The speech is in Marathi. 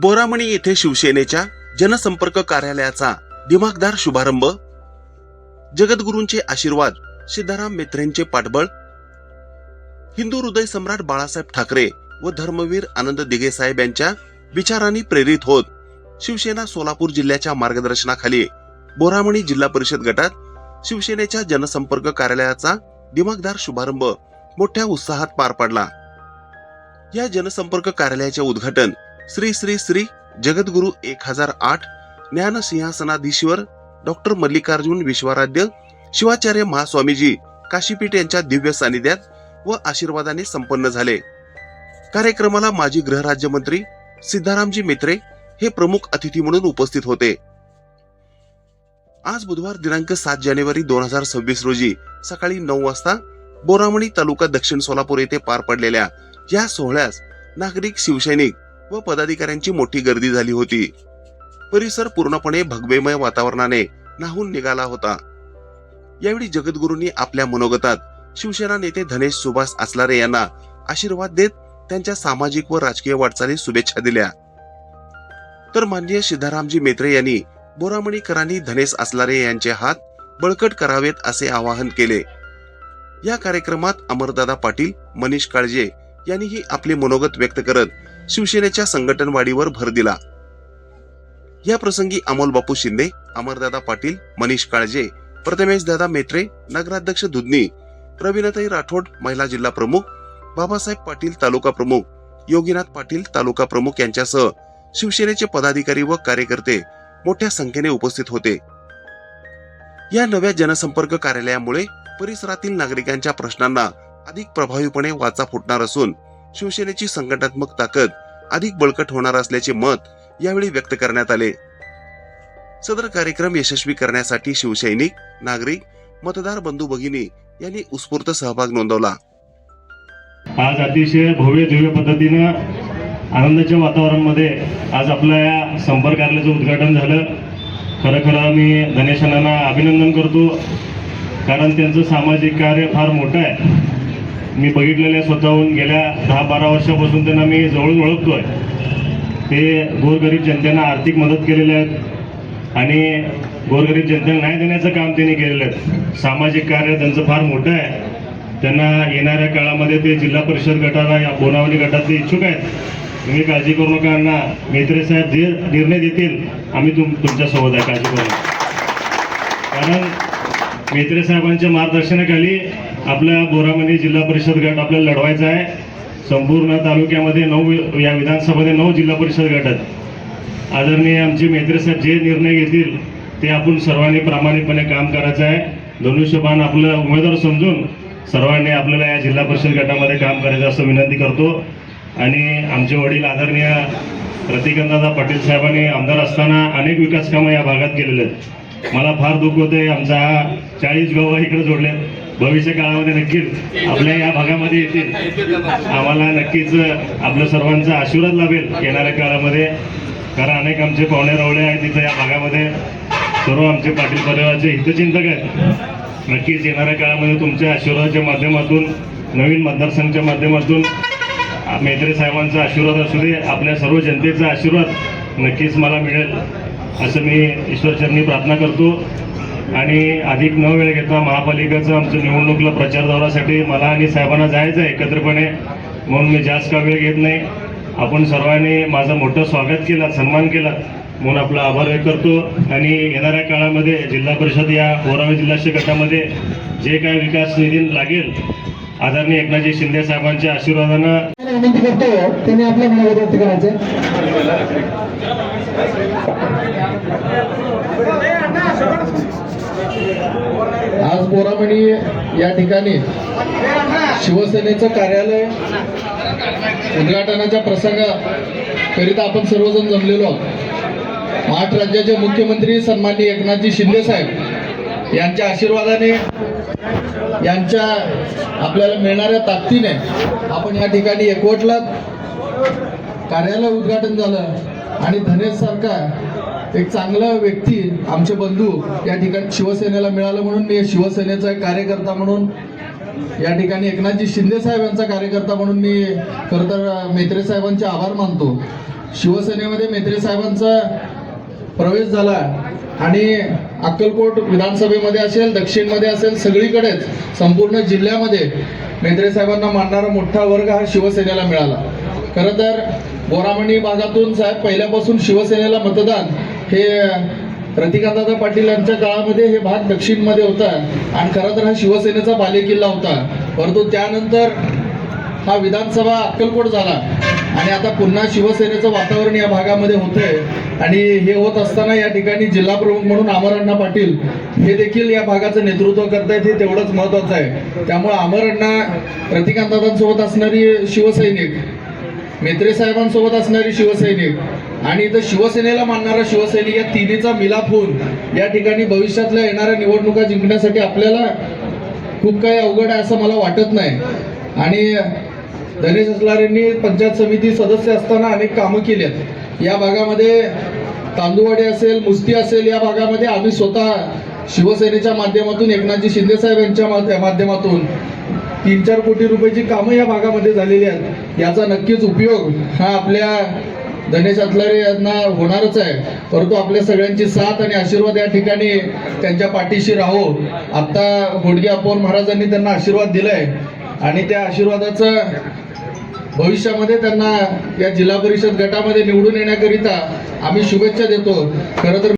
बोरामणी येथे शिवसेनेच्या जनसंपर्क कार्यालयाचा दिमागदार शुभारंभ. जगद्गुरूंचे आशीर्वाद सिद्धाराम मेत्रेंचे पाठबळ. हिंदू हृदय सम्राट बाळासाहेब ठाकरे व धर्मवीर आनंद दिघे साहेब यांच्या विचारांनी प्रेरित होत शिवसेना सोलापूर जिल्ह्याच्या मार्गदर्शनाखाली बोरामणी जिल्हा परिषद गटात शिवसेनेच्या जनसंपर्क कार्यालयाचा दिमागदार शुभारंभ मोठ्या उत्साहात पार पडला. या जनसंपर्क कार्यालयाचे उद्घाटन श्री श्री श्री जगद्गुरु एक हजार आठ ज्ञान सिंहासनाधीश्वर डॉक्टर मल्लिकार्जुन विश्वाराध्य शिवाचार्य महास्वामीजी काशीपीठ यांच्या दिव्य सानिध्यात व आशीर्वादाने संपन्न झाले. कार्यक्रमाला माजी गृहराज्यमंत्री सिद्धारामजी मित्रे हे प्रमुख अतिथी म्हणून उपस्थित होते. आज बुधवार दिनांक सात जानेवारी दोन हजार सव्वीस रोजी सकाळी नऊ वाजता बोरामणी तालुका दक्षिण सोलापूर येथे पार पडलेल्या या सोहळ्यास नागरिक शिवसैनिक व पदाधिकाऱ्यांची मोठी गर्दी झाली होती. परिसर पूर्णपणे भगवेमय वातावरणाने नाहून निघाला होता. यावेळी जगद्गुरूंनी आपल्या मनोगतात शिवसेना नेते धनेश सुभाष असलारे यांना आशीर्वाद देत त्यांच्या सामाजिक व राजकीय वाटचालीस शुभेच्छा दिल्या. तर माननीय सिद्धारामजी मेत्रे यांनी बोरामणीकरांनी धनेश असलारे यांचे हात बळकट करावेत असे आवाहन केले. या कार्यक्रमात अमरदादा पाटील मनीष काळजे यांनीही आपले मनोगत व्यक्त करत शिवसेनेच्या संघटन वाढीवर भर दिला. या प्रसंगी अमोल बापू शिंदे अमरदादा पाटील मनीष काळजे प्रथमेश दादा मेत्रे नगराध्यक्ष दुधनी प्रवीणताई राठोड महिला जिल्हा प्रमुख बाबासाहेब पाटील तालुका प्रमुख योगीनाथ पाटील तालुका प्रमुख यांच्यासह शिवसेनेचे पदाधिकारी व कार्यकर्ते मोठ्या संख्येने उपस्थित होते. या नव्या जनसंपर्क कार्यालयामुळे परिसरातील नागरिकांच्या प्रश्नांना अधिक प्रभावीपणे वाचा फुटणार असून शिवसेनेची संघटनात्मक ताकद अधिक बळकट होणार असल्याचे मत यावेळी व्यक्त करण्यात आले. सदर कार्यक्रम यशस्वी करण्यासाठी शिवसैनिक नागरिक मतदार बंधू भगिनी यांनी उत्स्फूर्त सहभाग नोंदवला. आज अतिशय भव्य दिव्य पद्धतीनं आनंदाच्या वातावरणामध्ये आज आपल्या या संपर्क कार्यालयाचं उद्घाटन झालं. खरं खरं मी गणेशांना अभिनंदन करतो कारण त्यांचं सामाजिक कार्य फार मोठं आहे. मी बघितलेल्या स्वतःहून गेल्या दहा बारा वर्षापासून त्यांना मी जवळून ओळखतोय. ते गोरगरीब जनतेला आर्थिक मदत केलेले आहेत आणि गोरगरीब जनतेला न्याय देण्याचं काम त्यांनी केलेलं आहे. सामाजिक कार्य त्यांचं फार मोठं आहे. त्यांना येणाऱ्या काळामध्ये ते जिल्हा परिषद गटाला या बोनावली गटातले इच्छुक आहेत. तुम्ही काळजी करू नका अण्णा. मेत्रे साहेब जे निर्णय देतील. आम्ही तुम तुमच्यासोबत आहे. काळजी करू कारण मेत्रे साहेबांच्या मार्गदर्शनाखाली आपल्या बोरामध्ये जिल्हा परिषद गट आपल्याला लढवायचा आहे. संपूर्ण तालुक्यामध्ये नऊ या विधानसभेमध्ये नऊ जिल्हा परिषद गट आहेत. आदरणीय आमचे मेत्रे साहेब जे निर्णय घेतील ते आपण सर्वांनी प्रामाणिकपणे काम करायचं आहे. धनुष्यबाण आपलं उमेदवार समजून सर्वांनी आपल्याला या जिल्हा परिषद गटामध्ये काम करायचं असं विनंती करतो. आणि आमचे वडील आदरणीय प्रतिकंदादा पाटील साहेबांनी आमदार असताना अनेक विकास कामं या भागात केलेले आहेत. मला फार दुःख होते आमचा हा चाळीस गाव इकडे जोडले भविष्य काळामध्ये नक्कीच आपल्या या भागामध्ये येतील. आम्हाला नक्कीच आपल्या सर्वांचा आशीर्वाद लाभेल येणाऱ्या काळामध्ये. कारण अनेक आमचे पाहुणे रावळे आहेत तिथं या भागामध्ये. सर्व आमचे पाटील परिवाराचे हितचिंतक आहेत. नक्कीच येणाऱ्या काळामध्ये तुमच्या आशीर्वादाच्या माध्यमातून नवीन मतदारसंघाच्या माध्यमातून मेत्रे साहेबांचा आशीर्वाद असू दे आपल्या सर्व जनतेचा आशीर्वाद नक्कीच मला मिळेल. असं मी ईश्वरचरणी प्रार्थना करतो. आणि अधिक न वेळ घेता महापालिकेचं आमचं निवडणुकीला प्रचार दौऱ्यासाठी मला आणि साहेबांना जायचं आहे एकत्रपणे. म्हणून मी जास्त का वेळ घेत नाही. आपण सर्वांनी माझं मोठं स्वागत केलं सन्मान केला. म्हणून आपला आभार व्यक्त करतो. आणि येणाऱ्या काळामध्ये जिल्हा परिषद या बोरावे जिल्हाशी गटामध्ये जे काय विकास निधी लागेल आदरणीय एकनाथजी शिंदे साहेबांच्या आशीर्वादानं विनंती करतो त्यांनी आपल्या मनोगत व्यक्त करायचं आज या ठिकाणी शिवसेनेचं कार्यालय उद्घाटनाच्या प्रसंगाकरिता आपण सर्वजण जमलेलो आहोत. महाराष्ट्र राज्याचे मुख्यमंत्री सन्माननीय एकनाथजी शिंदे साहेब यांच्या आशीर्वादाने यांच्या आपल्याला मिळणाऱ्या ताकदीने आपण या ठिकाणी एकवटलात. कार्यालय उद्घाटन झालं आणि धनेश सरकार एक चांगला व्यक्ती आमचे बंधू या ठिकाणी शिवसेनेला मिळालं म्हणून मी शिवसेनेचा एक कार्यकर्ता म्हणून या ठिकाणी एकनाथजी शिंदे साहेब यांचा कार्यकर्ता म्हणून मी खरं तर मेत्रे साहेबांचे आभार मानतो. शिवसेनेमध्ये मेत्रे साहेबांचा प्रवेश झाला आणि अक्कलकोट विधानसभेमध्ये असेल दक्षिणमध्ये असेल सगळीकडेच संपूर्ण जिल्ह्यामध्ये मेत्रे साहेबांना मानणारा मोठा वर्ग हा शिवसेनेला मिळाला. खरं तर बोरामणी भागातून साहेब पहिल्यापासून शिवसेनेला मतदान हे प्रतिकांतदादा पाटील यांच्या काळामध्ये हे भाग दक्षिणमध्ये होता. आणि खरं तर हा शिवसेनेचा बालेकिल्ला होता. परंतु त्यानंतर हा विधानसभा अक्कलकोट झाला. आणि आता पुन्हा शिवसेनेचं वातावरण या भागामध्ये होतंय. आणि हे होत असताना या ठिकाणी जिल्हा प्रमुख म्हणून अमरअण्णा पाटील हे देखील या भागाचं नेतृत्व करतायत हे तेवढंच महत्वाचं आहे. त्यामुळे अमरअण्णा प्रतिकांतदादांसोबत असणारी शिवसैनिक मेत्रे साहेबांसोबत असणारी शिवसैनिक आणि इथं शिवसेनेला मानणारा शिवसैनिक या तिन्हीचा मिलाप होऊन या ठिकाणी भविष्यातल्या येणाऱ्या निवडणुका जिंकण्यासाठी आपल्याला खूप काही अवघड आहे असं मला वाटत नाही. आणि गणेश असलारेंनी पंचायत समिती सदस्य असताना अनेक कामं केली आहेत या भागामध्ये तांदुवाडी असेल मुस्ती असेल या भागामध्ये आम्ही स्वतः शिवसेनेच्या माध्यमातून एकनाथजी शिंदेसाहेब यांच्या माध्यमातून तीन चार कोटी रुपयाची कामं या भागामध्ये झालेली आहेत. याचा नक्कीच उपयोग हा आपल्या गणेश अतलारे यांना होणारच आहे. परंतु आपल्या सगळ्यांची साथ आणि आशीर्वाद या ठिकाणी त्यांच्या पाठीशी राहो. आता गुडगे अपोन महाराजांनी त्यांना आशीर्वाद दिलाय. आणि त्या आशीर्वादाचं भविष्यामध्ये त्यांना या जिल्हा परिषद गटामध्ये निवडून येण्याकरिता आम्ही शुभेच्छा देतो. खरं तर